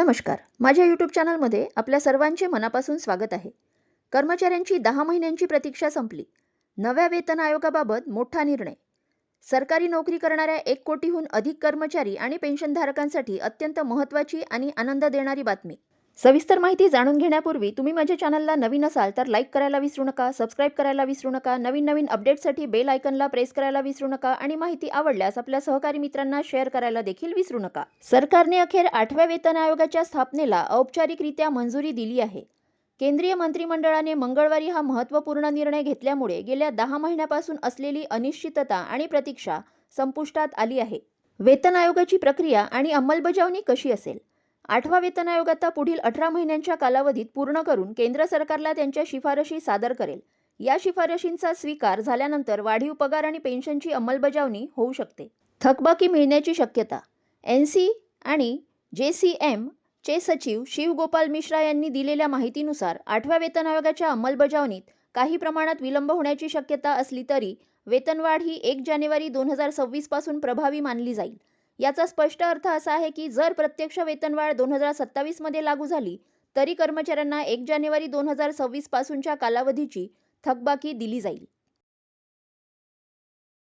नमस्कार. माझ्या यूट्यूब चॅनलमध्ये आपल्या सर्वांचे मनापासून स्वागत आहे. कर्मचाऱ्यांची दहा महिन्यांची प्रतीक्षा संपली. नव्या वेतन आयोगाबाबत मोठा निर्णय. सरकारी नोकरी करणाऱ्या एक कोटीहून अधिक कर्मचारी आणि पेन्शनधारकांसाठी अत्यंत महत्त्वाची आणि आनंद देणारी बातमी. सविस्तर माहिती जाणून घेण्यापूर्वी तुम्ही माझ्या चॅनलला नवीन असाल तर लाईक करायला विसरू नका सबस्क्राईब करायला विसरू नका नवीन नवीन अपडेटसाठी बेल आयकनला प्रेस करायला विसरू नका आणि माहिती आवडल्यास आपल्या सहकारी मित्रांना शेअर करायला देखील विसरू नका. सरकारने अखेर आठव्या वेतन आयोगाच्या स्थापनेला औपचारिकरित्या मंजुरी दिली आहे. केंद्रीय मंत्रिमंडळाने मंगळवारी हा महत्त्वपूर्ण निर्णय घेतल्यामुळे गेल्या दहा महिन्यापासून असलेली अनिश्चितता आणि प्रतीक्षा संपुष्टात आली आहे. वेतन आयोगाची प्रक्रिया आणि अंमलबजावणी कशी असेल? आठवा वेतन आयोग आता पुढील अठरा महिन्यांच्या कालावधीत पूर्ण करून केंद्र सरकारला त्यांच्या शिफारशी सादर करेल. या शिफारशींचा स्वीकार झाल्यानंतर वाढीव पगार आणि पेन्शनची अंमलबजावणी होऊ शकते. थकबाकी मिळण्याची शक्यता. एन सी आणि जे सी एम चे सचिव शिवगोपाल मिश्रा यांनी दिलेल्या माहितीनुसार आठव्या वेतन आयोगाच्या अंमलबजावणीत काही प्रमाणात विलंब होण्याची शक्यता असली तरी वेतनवाढ ही एक जानेवारी दोन हजार सव्वीसपासून प्रभावी मानली जाईल. याचा स्पष्ट अर्थ असा आहे की जर प्रत्यक्ष वेतनवाढ दोन हजार सत्तावीसमध्ये लागू झाली तरी कर्मचाऱ्यांना एक जानेवारी दोन हजार सव्वीस पासूनच्या कालावधीची थकबाकी दिली जाईल.